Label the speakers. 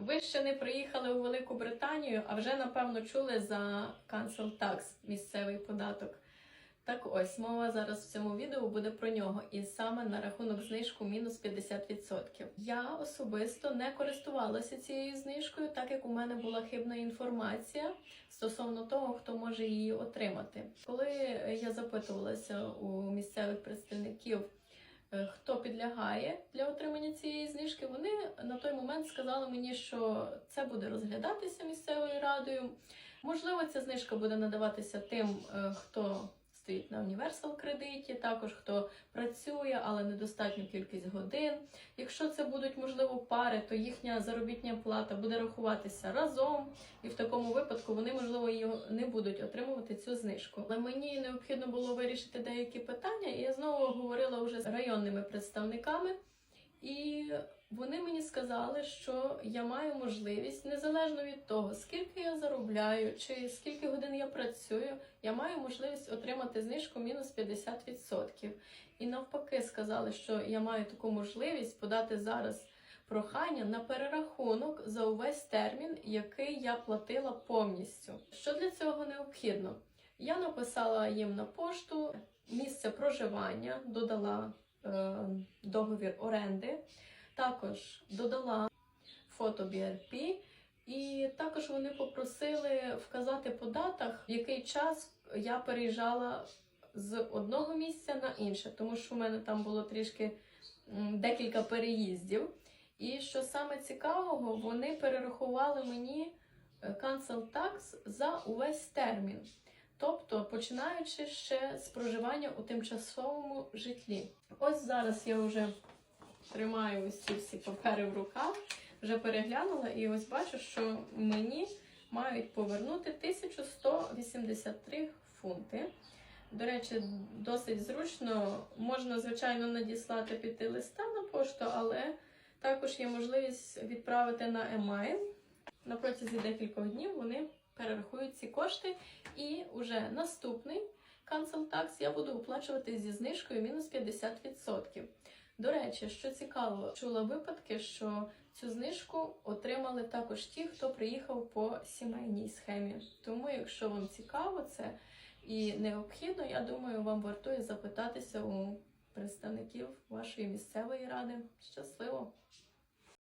Speaker 1: Ви ще не приїхали у Велику Британію, а вже напевно чули за Cancel Tax, місцевий податок. Так ось мова зараз в цьому відео буде про нього, і саме на рахунок знижку мінус 50%. Я особисто не користувалася цією знижкою, так як у мене була хибна інформація стосовно того, хто може її отримати. Коли я запитувалася у місцевих представників, е, хто підлягає для отримання цієї знижки, вони на той момент сказали мені, що це буде розглядатися місцевою радою. Можливо, ця знижка буде надаватися тим, е, хто стоїть на універсал кредиті, також хто працює, але недостатню кількість годин. Якщо це будуть можливо пари, то їхня заробітня плата буде рахуватися разом, і в такому випадку вони можливо не будуть отримувати цю знижку. Але мені необхідно було вирішити деякі питання, і я знову говорила вже з районними представниками. І вони мені сказали, що я маю можливість, незалежно від того, скільки я заробляю, чи скільки годин я працюю, я маю можливість отримати знижку мінус 50%. І навпаки сказали, що я маю таку можливість подати зараз прохання на перерахунок за увесь термін, який я платила повністю. Що для цього необхідно? Я написала їм на пошту місце проживання, додала договір оренди, також додала фото BRP, і також вони попросили вказати по датах, в який час я переїжджала з одного місця на інше, тому що в мене там було трішки декілька переїздів. І що саме цікавого, вони перерахували мені е, cancel tax за увесь термін. Тобто починаючи ще з проживання у тимчасовому житлі. Ось зараз я вже тримаю ось ці всі папери в руках, вже переглянула, і ось бачу, що мені мають повернути 1183 фунти. До речі, досить зручно. Можна, звичайно, надіслати піти листа на пошту, але також є можливість відправити на емайл. На протязі декількох днів вони перерахують ці кошти, і уже наступний cancel tax я буду оплачувати зі знижкою мінус 50%. До речі, що цікаво, чула випадки, що цю знижку отримали також ті, хто приїхав по сімейній схемі. Тому, якщо вам цікаво це і необхідно, я думаю, вам вартує запитатися у представників вашої місцевої ради. Щасливо!